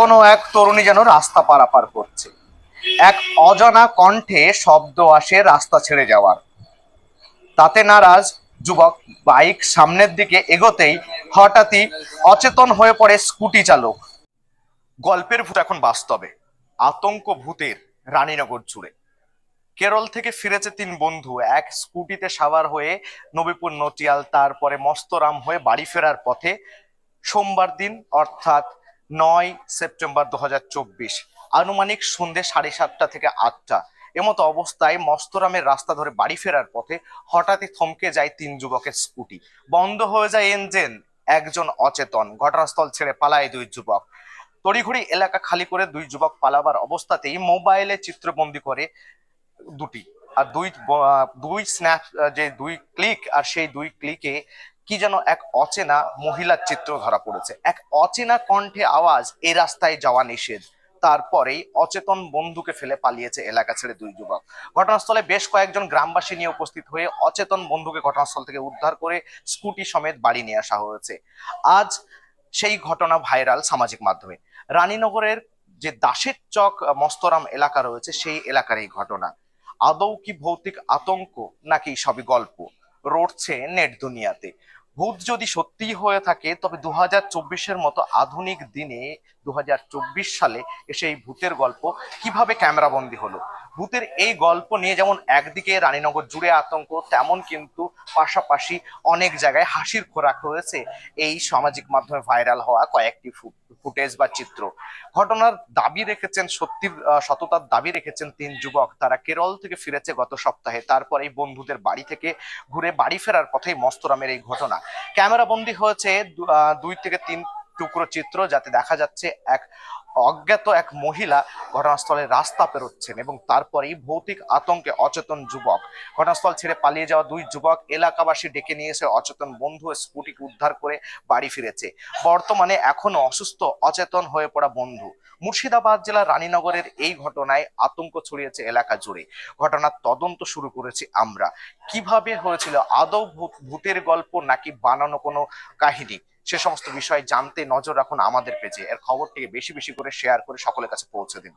কোনো এক তরুণী যেন রাস্তা পারাপার করছে। এক অজানা কণ্ঠে শব্দ আসে রাস্তা ছেড়ে যাওয়ার। তাতে নারাজ যুবক বাইক সামনের দিকে এগোতেই হঠাৎই অচেতন হয়ে পড়ে স্কুটি চালক। গল্পের ভূত এখন বাস্তবে আতঙ্ক ভূতের রানীনগর জুড়ে। কেরল থেকে ফিরেছে তিন বন্ধু, এক স্কুটিতে সাওয়ার হয়ে নবীপুর নটিয়াল, তারপরে মস্তরাম হয়ে বাড়ি ফেরার পথে সোমবার দিন, অর্থাৎ নয় সেপ্টেম্বর দু হাজার চব্বিশ। আনুমানিক সন্ধে সাড়ে সাতটা থেকে আটটা। এমতো অবস্থায় মস্তরামের রাস্তা ধরে বাড়ি ফেরার পথে হঠাৎই থমকে যায় তিন যুবকের স্কুটি। বন্ধ হয়ে যায় ইঞ্জিন একজন অচেতন। ঘটনাস্থল ছেড়ে পালায় দুই যুবক। তড়িঘড়ি এলাকা খালি করে দুই যুবক পালাবার অবস্থাতেই মোবাইলে চিত্রবন্দি করে দুটি। আর দুই দুই স্ন্যাপ যে দুই ক্লিক আর সেই দুই ক্লিকে কি যেন এক অচেনা মহিলার চিত্র ধরা পড়েছে। এক অচেনা কণ্ঠে আওয়াজ, এ রাস্তায় যাওয়া নিষেধ। তারপরেই অচেতন বন্ধুকে ফেলে পালিয়েছে এলাকা ছেড়ে দুই যুবক। ঘটনাস্থলে বেশ কয়েকজন গ্রামবাসী নিয়ে উপস্থিত হয়ে অচেতন বন্ধুকে ঘটনাস্থল থেকে উদ্ধার করে স্কুটি সমেত বাড়ি নিয়ে আসা হয়েছে। আজ সেই ঘটনা ভাইরাল সামাজিক মাধ্যমে। রানীনগরের যে দাসের চক মস্তরাম এলাকা রয়েছে, সেই এলাকার এই ঘটনা। আদৌ কি ভৌতিক আতঙ্ক নাকি সবই গল্প? রটছে নেট দুনিয়াতে। ভূত যদি সত্যি হয়ে থাকে, তবে দু হাজার চব্বিশের মতো আধুনিক দিনে দু হাজার চব্বিশ সালে এসে এই ভূতের গল্প কীভাবে ক্যামেরাবন্দি হলো? ভূতের এই গল্প নিয়ে যেমন একদিকে রানীনগর জুড়ে আতঙ্ক, তেমন কিন্তু পাশাপাশি অনেক জায়গায় হাসির খোরাক রয়েছে। এই সামাজিক মাধ্যমে ভাইরাল হওয়া কয়েকটি ফুটেজ বা চিত্র। ঘটনার দাবি রেখেছেন সত্যির সততার দাবি রেখেছেন তিন যুবক। তারা কেরল থেকে ফিরেছে গত সপ্তাহে। তারপর এই বন্ধুদের বাড়ি থেকে ঘুরে বাড়ি ফেরার পথেই মস্তরামের এই ঘটনা। ক্যামেরা বন্দি হয়েছে দুই থেকে তিন টুকরো চিত্র যাতে দেখা যাচ্ছে এক অজ্ঞাত এক মহিলা ঘটনাস্থলে রাস্তা পেরোচ্ছেন এবং তারপরেই ভৌতিক আতঙ্কে অচেতন যুবক। ঘটনাস্থল ছেড়ে পালিয়ে যাওয়া দুই যুবক এলাকাবাসী ডেকে নিয়ে এসে অচেতন বন্ধু স্কুটিকে উদ্ধার করে বাড়ি ফিরেছে। বর্তমানে এখনও অসুস্থ, অচেতন হয়ে পড়া বন্ধু। মুর্শিদাবাদ জেলার রানীনগরের এই ঘটনায় আতঙ্ক ছড়িয়েছে এলাকা জুড়ে। ঘটনার তদন্ত শুরু করেছি আমরা। কীভাবে হয়েছিল? আদৌ ভূত- ভূতের গল্প নাকি বানানো কোনো কাহিনী? সে সমস্ত বিষয়ে জানতে নজর রাখুন আমাদের পেজে এর খবরটিকে বেশি বেশি করে শেয়ার করে সকলের কাছে পৌঁছে দিন।